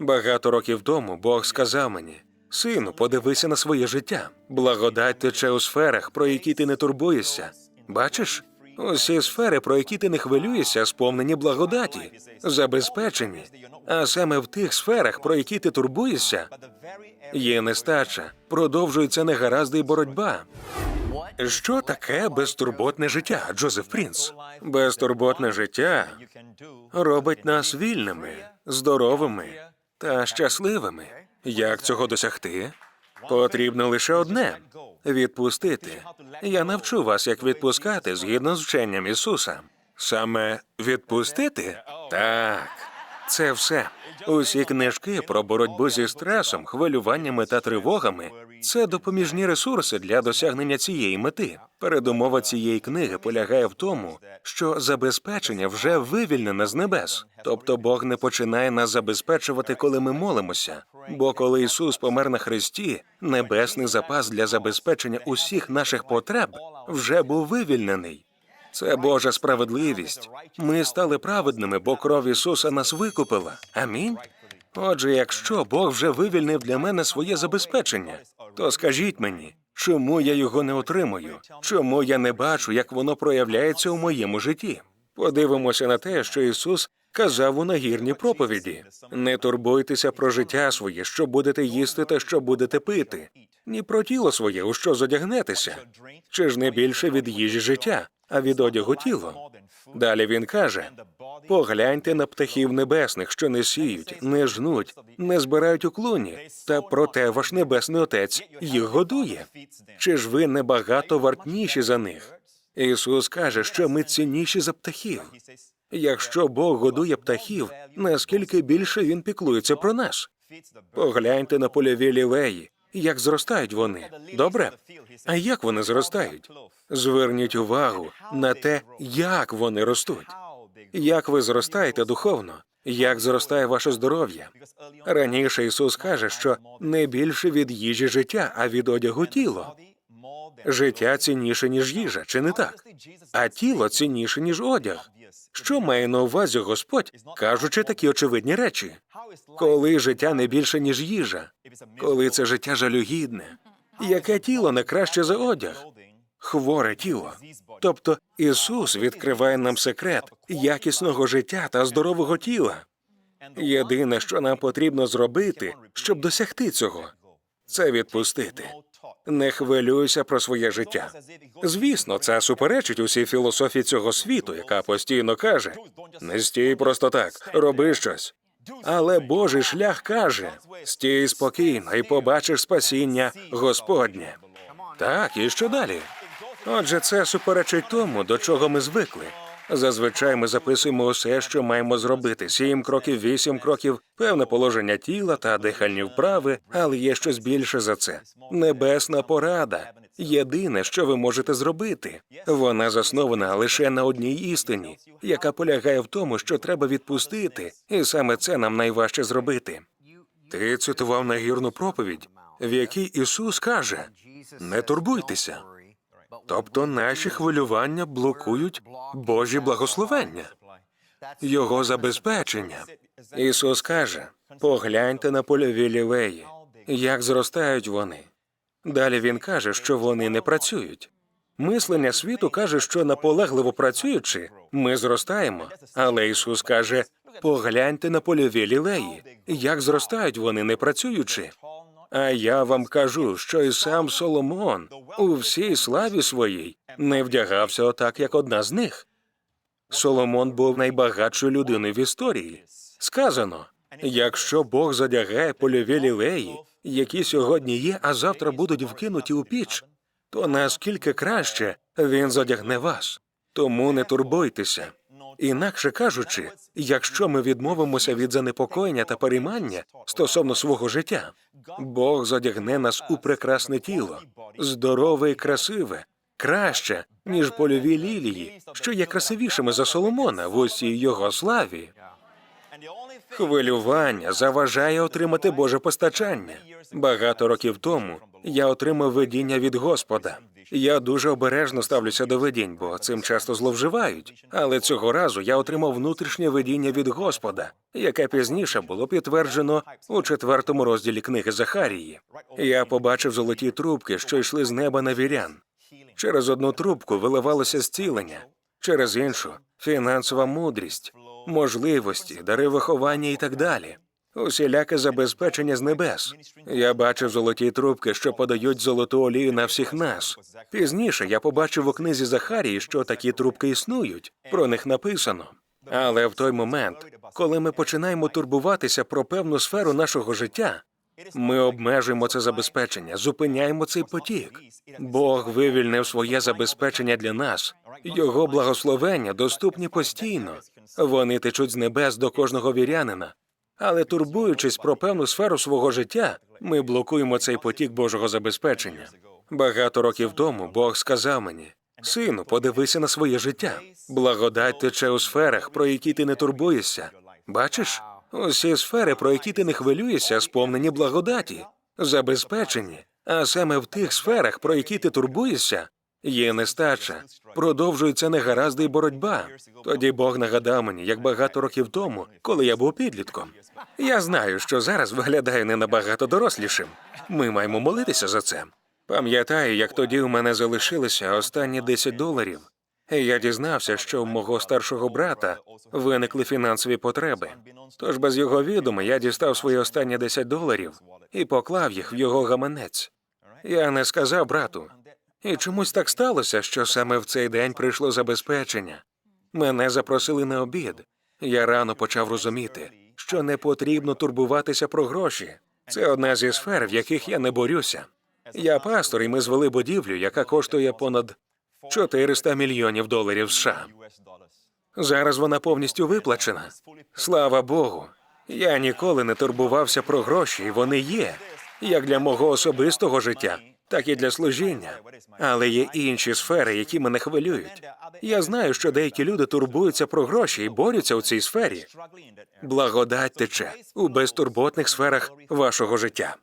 Багато років тому Бог сказав мені: Сину, подивися на своє життя. Благодать тече у сферах, про які ти не турбуєшся. Бачиш? Усі сфери, про які ти не хвилюєшся, сповнені благодаті, забезпечені. А саме в тих сферах, про які ти турбуєшся, є нестача, продовжується негаразди й боротьба. Що таке безтурботне життя, Джозеф Прінц? Безтурботне життя робить нас вільними, здоровими та щасливими. Як цього досягти? Потрібно лише одне відпустити. Я навчу вас, як відпускати згідно з вченням Ісуса. Саме відпустити? Так, це все. Усі книжки про боротьбу зі стресом, хвилюваннями та тривогами це допоміжні ресурси для досягнення цієї мети. Передумова цієї книги полягає в тому, що забезпечення вже вивільнене з небес. Тобто Бог не починає нас забезпечувати, коли ми молимося. Бо коли Ісус помер на хресті, небесний запас для забезпечення усіх наших потреб вже був вивільнений. Це Божа справедливість. Ми стали праведними, бо кров Ісуса нас викупила. Амінь. Отже, якщо Бог вже вивільнив для мене своє забезпечення, то скажіть мені, чому я його не отримую? Чому я не бачу, як воно проявляється у моєму житті? Подивимося на те, що Ісус казав у нагірній проповіді: не турбуйтеся про життя своє, що будете їсти та що будете пити, ні про тіло своє, у що задягнетеся. Чи ж не більше від їжі життя, а від одягу тіло? Далі він каже: погляньте на птахів небесних, що не сіють, не жнуть, не збирають у клуні, та проте ваш небесний отець їх годує. Чи ж ви небагато вартніші за них? Ісус каже, що ми цінніші за птахів. Якщо Бог годує птахів, наскільки більше він піклується про нас? Погляньте на польові лілеї, як зростають вони. Добре? А як вони зростають? Зверніть увагу на те, як вони ростуть. Як ви зростаєте духовно, як зростає ваше здоров'я? Раніше Ісус каже, що не більше від їжі життя, а від одягу тіло. Життя цінніше, ніж їжа, чи не так? А тіло цінніше, ніж одяг. Що має на увазі Господь, кажучи такі очевидні речі? Коли життя не більше, ніж їжа, коли це життя жалюгідне, яке тіло не краще за одяг? Хворе тіло. Тобто Ісус відкриває нам секрет якісного життя та здорового тіла. Єдине, що нам потрібно зробити, щоб досягти цього, це відпустити. Не хвилюйся про своє життя. Звісно, це суперечить усій філософії цього світу, яка постійно каже: не стій просто так, роби щось. Але Божий шлях каже: стій спокійно і побачиш спасіння Господнє. Так, і що далі? Отже, це суперечить тому, до чого ми звикли. Зазвичай ми записуємо усе, що маємо зробити: сім кроків, вісім кроків, певне положення тіла та дихальні вправи, але є щось більше за це. Небесна порада. Єдине, що ви можете зробити, вона заснована лише на одній істині, яка полягає в тому, що треба відпустити, і саме це нам найважче зробити. Ти цитував нагірну проповідь, в якій Ісус каже: не турбуйтеся. Тобто наші хвилювання блокують Божі благословення, Його забезпечення. Ісус каже: погляньте на польові лілеї, як зростають вони. Далі він каже, що вони не працюють. Мислення світу каже, що наполегливо працюючи, ми зростаємо. Але Ісус каже: погляньте на польові лілеї, як зростають вони не працюючи. А я вам кажу, що і сам Соломон у всій славі своїй не вдягався отак, як одна з них. Соломон був найбагатшою людиною в історії. Сказано: якщо Бог задягає польові лілеї, які сьогодні є, а завтра будуть вкинуті у піч, то наскільки краще він задягне вас. Тому не турбуйтеся. Інакше кажучи, якщо ми відмовимося від занепокоєння та переймання стосовно свого життя, Бог задягне нас у прекрасне тіло, здорове і красиве, краще, ніж польові лілії, що є красивішими за Соломона в усій його славі. Хвилювання заважає отримати Боже постачання. Багато років тому Я отримав видіння від Господа. Я дуже обережно ставлюся до видінь, бо цим часто зловживають. Але цього разу я отримав внутрішнє видіння від Господа, яке пізніше було підтверджено у четвертому розділі книги Захарії. Я побачив золоті трубки, що йшли з неба на вірян. Через одну трубку виливалося зцілення, через іншу фінансова мудрість, можливості, дари виховання і так далі. Усіляке забезпечення з небес. Я бачив золоті трубки, що подають золоту олію на всіх нас. Пізніше я побачив у книзі Захарії, що такі трубки існують. Про них написано. Але в той момент, коли ми починаємо турбуватися про певну сферу нашого життя, ми обмежуємо це забезпечення, зупиняємо цей потік. Бог вивільнив своє забезпечення для нас. Його благословення доступні постійно. Вони течуть з небес до кожного вірянина. Але турбуючись про певну сферу свого життя, ми блокуємо цей потік Божого забезпечення. Багато років тому Бог сказав мені: сину, подивися на своє життя. Благодать тече у сферах, про які ти не турбуєшся. Бачиш, усі сфери, про які ти не хвилюєшся, сповнені благодаті, забезпечені. А саме в тих сферах, про які ти турбуєшся, є нестача, продовжується негаразди й боротьба. Тоді Бог нагадав мені, як багато років тому, коли я був підлітком. Я знаю, що зараз виглядаю не набагато дорослішим. Ми маємо молитися за це. Пам'ятаю, як тоді у мене залишилися останні 10 доларів. І я дізнався, що у мого старшого брата виникли фінансові потреби. Тож без його відома я дістав свої останні 10 доларів і поклав їх в його гаманець. Я не сказав брату. І чомусь так сталося, що саме в цей день прийшло забезпечення. Мене запросили на обід. Я рано почав розуміти, що не потрібно турбуватися про гроші. Це одна зі сфер, в яких я не борюся. Я пастор, і ми звели будівлю, яка коштує понад 400 мільйонів доларів США. Зараз вона повністю виплачена. Слава Богу. Я ніколи не турбувався про гроші, і вони є як для мого особистого життя, так і для служіння. Але є інші сфери, які мене хвилюють. Я знаю, що деякі люди турбуються про гроші і борються у цій сфері. Благодать тече у безтурботних сферах вашого життя.